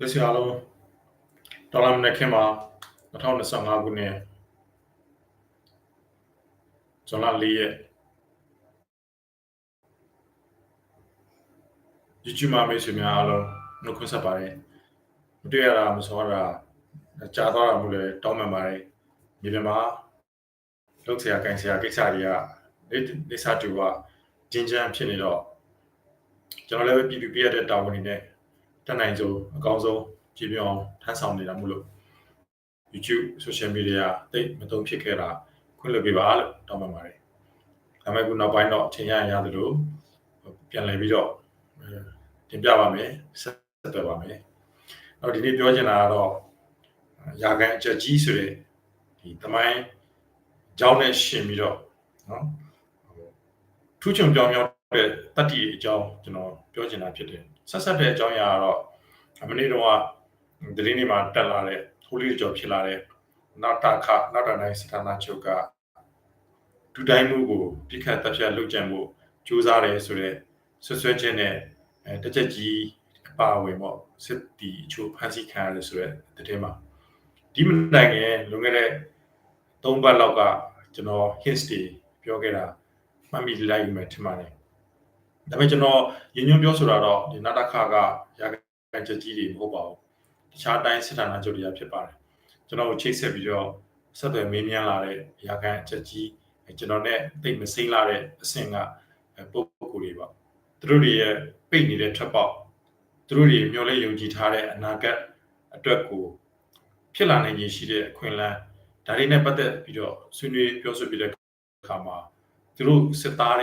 လက်ရှိအားလုံးဒေါ်လာမနက်ခင်းမှာ2025ခုနှစ်ဇွန်လ4ရက် YouTube မှာမိတ်ဆွေများအားလုံးနှုတ်ခွန်းဆက်ပါတယ်မတွေ့ရတာမစောတာကြာသွားတာမို့လဲတောင်းပန်ပါတယ်ဒီပြန်မှာလောက်ဆရာကန်ဆရာကိစ္စတွေကနေနေစာတူကဂျင်းချမ်းဖြစ်နေတော့ကျွန်တော်လည်းပဲပြည်သူပြရတဲ့တာဝန်တွေနဲ့ တက်နိုင်ဆုံးအကောင်းဆုံးကြည်ပြောင်းထမ်းဆောင်နေတာမို့လို့ YouTube social media တိတ်မသုံးဖြစ်ခဲ့တာခွင့်လွှတ်ပေးပါလို့တောင်းပန်ပါတယ်ဒါပေမဲ့ခုနောက်ပိုင်းတော့အချိန်ရရင်ရသလိုပြန်လည်ပြီးတော့တင်ပြပါမယ်ဆက်သွယ်ပါမယ်နောက်ဒီနေ့ပြောချင်တာကတော့ရာဂန်အချက်ကြီးဆိုတဲ့ဒီသမိုင်းကြောင်းနဲ့ရှင်ပြီးတော့နော်ထူးချွန်ပြောင်းပြောင်းတဲ့တတ္တိအကြောင်းကျွန်တော်ပြောချင်တာဖြစ်တယ် ဆက်ဆက်တဲ့အကြောင်းအရာကတော့မနေ့တုန်းကဒီနေ့မှာတက်လာတဲ့ဟိုလီကျော်ဖြစ်လာတဲ့နောက်တာခနောက်တာနိုင်စတာနာချုပ်ကဒူတိုင်းမှုကိုပြစ်ခတ်တပ်ဖြတ်လုပ်ကြံမှုစူးစမ်းတယ်ဆိုတော့ဆွဆွဲခြင်းနဲ့အဲတချက်ကြီးအပါအဝင်ပေါ့စစ်တီအချို့ဖန်ဆီးခံရတယ်ဆိုတော့တထဲမှာဒီမတိုင်ခင်လွန်ခဲ့တဲ့၃ပတ်လောက်ကကျွန်တော် hints တွေပြောခဲ့တာမှတ်မိလိုက်ယူမယ်ထင်ပါတယ် ဒါပေမဲ့ကျွန်တော်ရင်းညွှန်းပြောဆိုတာတော့ဒီနာတခါကရာဂချက်ကြီးတွေမဟုတ်ပါဘူးတခြားတိုင်းစစ်ဌာနချုပ်တွေကဖြစ်ပါတယ်ကျွန်တော်ကိုချိတ်ဆက်ပြီးတော့ဆက်သွယ်မေးမြန်းလာတဲ့ရာဂချက်ကြီးကျွန်တော်နဲ့တိတ်မစိမ့်လာတဲ့အဆင့်ကပုံကိုယ်တွေပါသူတို့တွေရဲ့ပိတ်နေတဲ့ထွက်ပေါက်သူတို့တွေမျှော်လင့်ယုံကြည်ထားတဲ့အနာဂတ်အတွက်ကိုဖြစ်လာနိုင်ရရှိတဲ့အခွင့်အလမ်းဒါတွေနဲ့ပတ်သက်ပြီးတော့ဆွေးနွေးပြောဆိုပြတဲ့အခါမှာသူတို့စစ်သားတွေ